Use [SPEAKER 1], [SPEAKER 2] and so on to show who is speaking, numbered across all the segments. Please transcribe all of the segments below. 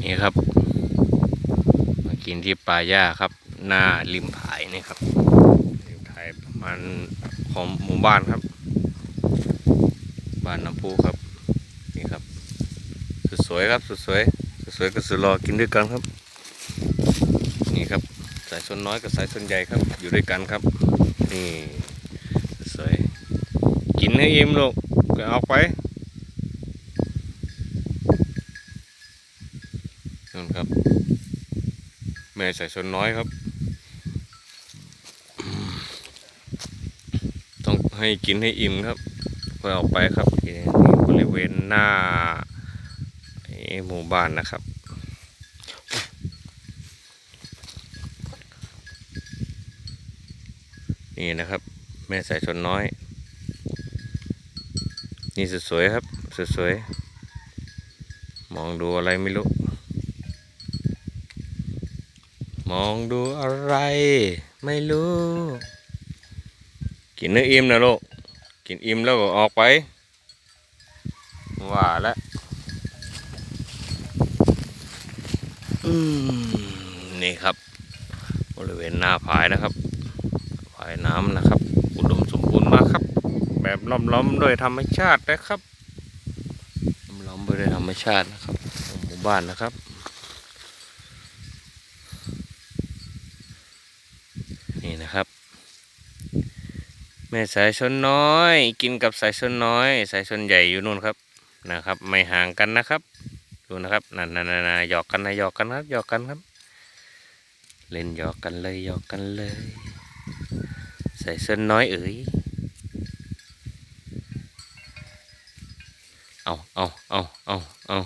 [SPEAKER 1] นี่ครับ มากินที่ป่าหญ้าครับ หน้าริมผายนี่ครับริมผายประมาณของหมู่บ้านครับ บ้านน้ำพุครับ นี่ครับสุดสวยครับสุดสวยสุดสวยกับสุดรอกินด้วยกันครับ นี่ครับสายชนน้อยกับสายชนใหญ่ครับ อยู่ด้วยกันครับ นี่สสวยกินให้อิ่มลูกก็เอาไป นั่นครับ แม่ใส่ชนน้อยครับ ต้องให้กินให้อิ่มครับค่อยออกไปครับนี่บริเวณหน้าหมู่บ้านนะครับนี่นะครับ แม่ใส่ชนน้อย นี่สวยๆครับ สวยๆ มองดูอะไรไม่รู้ มองดูอะไร ไม่รู้ กินเนื้ออิ่มนะลูก กินอิ่มแล้วก็ออกไป ว่าแล้วอืนี่ครับ บริเวณหน้าผายนะครับ ผายน้ำนะครับ อุดมสมบูรณ์มากครับ แบบล้อมๆโดยธรรมชาตินะครับล้อมๆไปด้วยธรรมชาตินะครับ หมู่บ้านนะครับ นะครับ แม่สายชนน้อย กินกับสายชนน้อย สายชนใหญ่อยู่นู่นครับนะครับ ไม่ห่างกันนะครับ ดูนะครับนั่นนั่นนหยอกกันนะหยอกกันครับหยอกกันครับ เล่นหยอกกันเลยหยอกกันเลย สายชนน้อยเอ๋ยเอาเอาเอาเอาเอา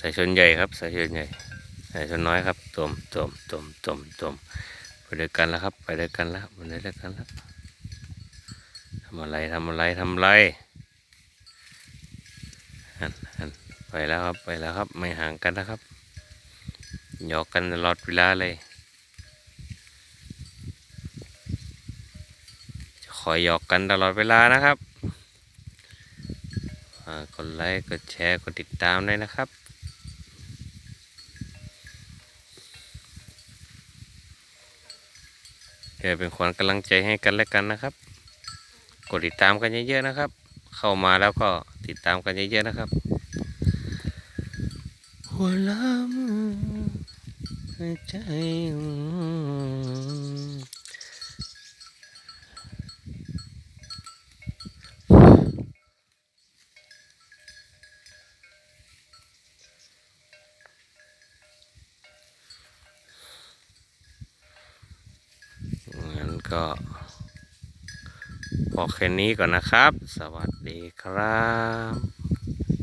[SPEAKER 1] สายชนใหญ่ครับสายชนใหญ่ สายชนน้อยครับตมตมตมตมตมไปด้วยกันแล้วครับ ไปด้วยกันแล้วไปด้วยกันแล้วทำอะไรทำอะไรทำอะไรหันหันไปแล้วครับไปแล้วครับ ไม่ห่างกันนะครับหยอกกันตลอดเวลาเลยจะคอยหยอกกันตลอดเวลานะครับกดไลค์กดแชร์กดติดตามด้วยนะครับ เพื่อเป็นขวัญกำลังใจให้กันและกันนะครับ กดติดตามกันเยอะๆนะครับ เข้ามาแล้วก็ติดตามกันเยอะๆนะครับหัวลำใจงั้น ก็พอแค่นี้ก่อนนะครับ สวัสดีครับ